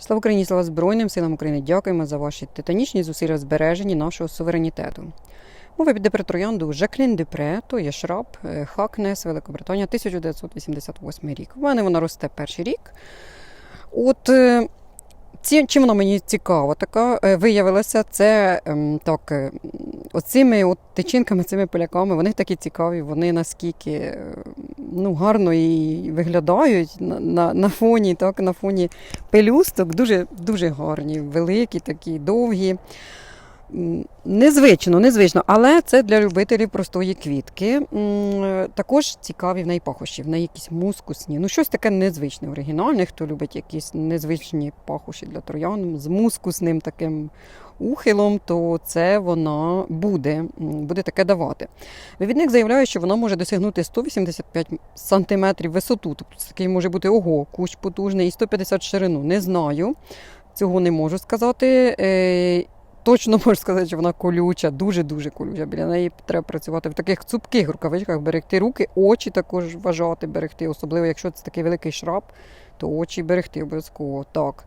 Слава Україні, слава Збройним силам України. Дякуємо за ваші титанічні зусилля в збереженні нашого суверенітету. Мова піде про троянду Жаклін Дюпре, то є шраб е, Хакнес, Великобританія, 1988 рік. У мене вона росте перший рік. От е, ці, чим вона мені цікава, така е, виявилася, це ем, так, оцими от тичинками, цими поляками, вони такі цікаві, вони наскільки ну, гарно і виглядають на, на, на фоні, так, на фоні пелюсток, дуже, дуже гарні, великі, такі, довгі. Незвично, незвично, але це для любителів простої квітки. Е, Також цікаві в неї пахощі, в неї якісь мускусні. Ну, щось таке незвичне, оригінальне, хто любить якісь незвичні пахощі для троян з мускусним таким ухилом, то це вона буде, буде таке давати. Вивідник заявляє, що вона може досягнути 185 см висоту, тобто це такий може бути ого, кущ потужний, і 150 ширину. Не знаю. Цього не можу сказати. Точно можу сказати, що вона колюча, дуже-дуже колюча. Біля неї треба працювати в таких цупких рукавичках, берегти руки, очі також вважати, берегти. Особливо, якщо це такий великий шраб, то очі берегти обов'язково. Так.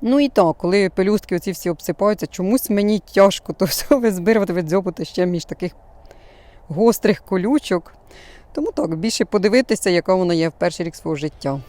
Ну і так, коли пелюстки оці всі обсипаються, чомусь мені тяжко то все визбирувати, видзьобати ще між таких гострих колючок. Тому так, більше подивитися, яка вона є в перший рік свого життя.